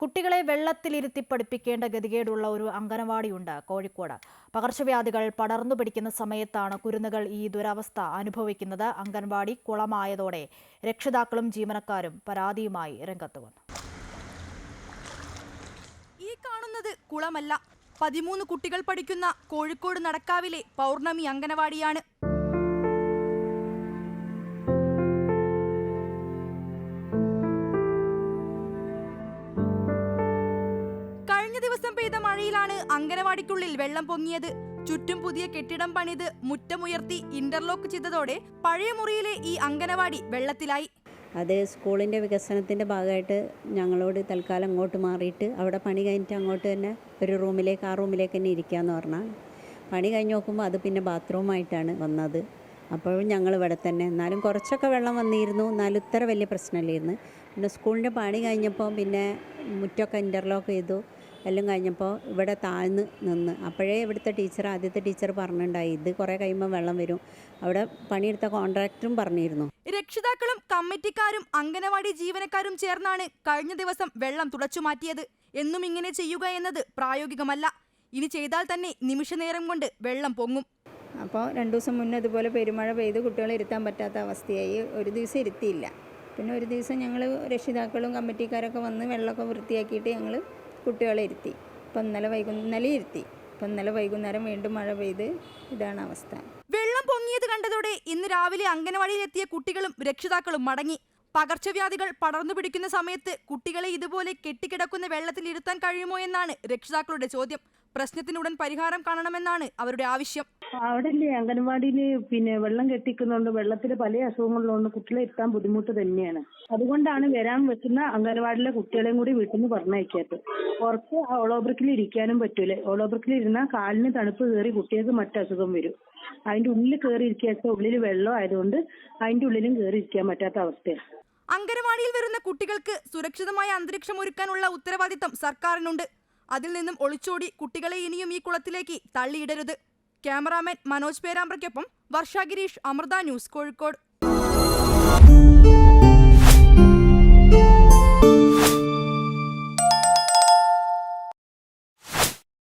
കുട്ടികളെ വെള്ളത്തിലിരുത്തി പഠിപ്പിക്കേണ്ട ഗതികേടുള്ള ഒരു അംഗനവാടിയുണ്ട് കോഴിക്കോട്. പകർച്ചവ്യാധികൾ പടർന്നു പിടിക്കുന്ന സമയത്താണ് കുരുന്നുകൾ ഈ ദുരവസ്ഥ അനുഭവിക്കുന്നത്. അംഗൻവാടി കുളമായതോടെ രക്ഷിതാക്കളും ജീവനക്കാരും പരാതിയുമായി രംഗത്ത് വന്നു. ഈ കാണുന്നത് കുളമല്ല. പതിമൂന്ന് കുട്ടികൾ പഠിക്കുന്ന കോഴിക്കോട് നടക്കാവിലെ പൗർണമി അംഗനവാടിയാണ്. മഴയിലാണ് അംഗനവാടിക്കുള്ളിൽ വെള്ളം പൊങ്ങിയത്. ചുറ്റും പുതിയ കെട്ടിടം പണിത് മുറ്റമുയർത്തി ഇന്റർലോക്ക് ചെയ്തതോടെ പഴയ മുറിയിലെ ഈ അംഗനവാടി വെള്ളത്തിലായി. അത് സ്കൂളിന്റെ വികസനത്തിന്റെ ഭാഗമായിട്ട് ഞങ്ങളോട് തൽക്കാലം അങ്ങോട്ട് മാറിയിട്ട് അവിടെ പണി കഴിഞ്ഞിട്ട് അങ്ങോട്ട് തന്നെ ഒരു റൂമിലേക്ക് ആ റൂമിലേക്ക് തന്നെ ഇരിക്കാമെന്ന് പറഞ്ഞാൽ പണി കഴിഞ്ഞ് നോക്കുമ്പോൾ അത് പിന്നെ ബാത്റൂമായിട്ടാണ് വന്നത്. അപ്പോഴും ഞങ്ങൾ ഇവിടെ തന്നെ എന്നാലും കുറച്ചൊക്കെ വെള്ളം വന്നിരുന്നു എന്നാലും ഇത്ര വലിയ പ്രശ്നമില്ലായിരുന്നു. പിന്നെ സ്കൂളിന്റെ പണി കഴിഞ്ഞപ്പോൾ പിന്നെ മുറ്റമൊക്കെ ഇന്റർലോക്ക് ചെയ്തു. എല്ലാം കഴിഞ്ഞപ്പോൾ ഇവിടെ താഴ്ന്ന് നിന്ന്. അപ്പോഴേ ഇവിടുത്തെ ടീച്ചർ ആദ്യത്തെ ടീച്ചർ പറഞ്ഞിട്ടുണ്ടായി ഇത് കുറേ കഴിയുമ്പോൾ വെള്ളം വരും. അവിടെ പണിയെടുത്ത കോൺട്രാക്ടറും പറഞ്ഞിരുന്നു. രക്ഷിതാക്കളും കമ്മിറ്റിക്കാരും അംഗനവാടി ജീവനക്കാരും ചേർന്നാണ് കഴിഞ്ഞ ദിവസം വെള്ളം തുടച്ചു മാറ്റിയത്. എന്നും ഇങ്ങനെ ചെയ്യുക എന്നത് പ്രായോഗികമല്ല. ഇനി ചെയ്താൽ തന്നെ നിമിഷനേരം കൊണ്ട് വെള്ളം പൊങ്ങും. അപ്പോൾ രണ്ട് ദിവസം മുന്നേ അതുപോലെ പെരുമഴ പെയ്ത് കുട്ടികളെ ഇരുത്താൻ പറ്റാത്ത അവസ്ഥയായി. ഒരു ദിവസം ഇരുത്തിയില്ല. പിന്നെ ഒരു ദിവസം ഞങ്ങൾ രക്ഷിതാക്കളും കമ്മിറ്റിക്കാരൊക്കെ വന്ന് വെള്ളമൊക്കെ വൃത്തിയാക്കിയിട്ട് ഞങ്ങൾ കുട്ടികളെ ഇരുത്തി. ഇപ്പം ഇന്നലെ വൈകുന്നേരം ഇരുത്തി. ഇപ്പം ഇന്നലെ വൈകുന്നേരം വീണ്ടും മഴ പെയ്ത് ഇതാണ് അവസ്ഥ. വെള്ളം പൊങ്ങിയത് കണ്ടതോടെ ഇന്ന് രാവിലെ അംഗനവാടിയിലെത്തിയ കുട്ടികളും രക്ഷിതാക്കളും മടങ്ങി. പകർച്ചവ്യാധികൾ പടർന്നു പിടിക്കുന്ന സമയത്ത് കുട്ടികളെ ഇതുപോലെ കെട്ടിക്കിടക്കുന്ന വെള്ളത്തിൽ ഇരുത്താൻ കഴിയുമോ എന്നാണ് രക്ഷിതാക്കളുടെ ചോദ്യം. പ്രശ്നത്തിനുടൻ പരിഹാരം കാണണമെന്നാണ് അവരുടെ ആവശ്യം. അവിടെയല്ലേ അംഗൻവാടിയിൽ പിന്നെ വെള്ളം കെട്ടിക്കുന്നുണ്ട് വെള്ളത്തിൽ പല അസുഖങ്ങളുള്ളതുകൊണ്ട് കുട്ടികളെ എത്താൻ ബുദ്ധിമുട്ട് തന്നെയാണ്. അതുകൊണ്ടാണ് വരാൻ വെക്കുന്ന അംഗൻവാടിയിലെ കുട്ടികളെയും കൂടി വീട്ടിൽ നിന്ന് പറഞ്ഞയക്കാത്തത് പുറത്ത് ഓളോബ്രിക്കിൽ ഇരിക്കാനും പറ്റൂല. ഓളോബ്രിക്കിൽ ഇരുന്നാൽ കാലിന് തണുപ്പ് കേറി കുട്ടികൾക്ക് മറ്റു അസുഖം വരും. അതിന്റെ ഉള്ളിൽ കേറി ഇരിക്കാത്ത ഉള്ളിൽ വെള്ളം ആയതുകൊണ്ട് അതിന്റെ ഉള്ളിലും കേറി ഇരിക്കാൻ പറ്റാത്ത അവസ്ഥയാണ്. അംഗനവാടിയിൽ വരുന്ന കുട്ടികൾക്ക് സുരക്ഷിതമായ അന്തരീക്ഷം ഒരുക്കാനുള്ള ഉത്തരവാദിത്തം സർക്കാരിനുണ്ട്. അതിൽ നിന്നും ഒളിച്ചോടി കുട്ടികളെ ഇനിയും ഈ കുളത്തിലേക്ക് തള്ളിയിടരുത്. ക്യാമറാമാൻ മനോജ് പേരാമ്പ്രയ്ക്കൊപ്പം വർഷ ഗിരീഷ് അമൃത ന്യൂസ് കോഴിക്കോട്.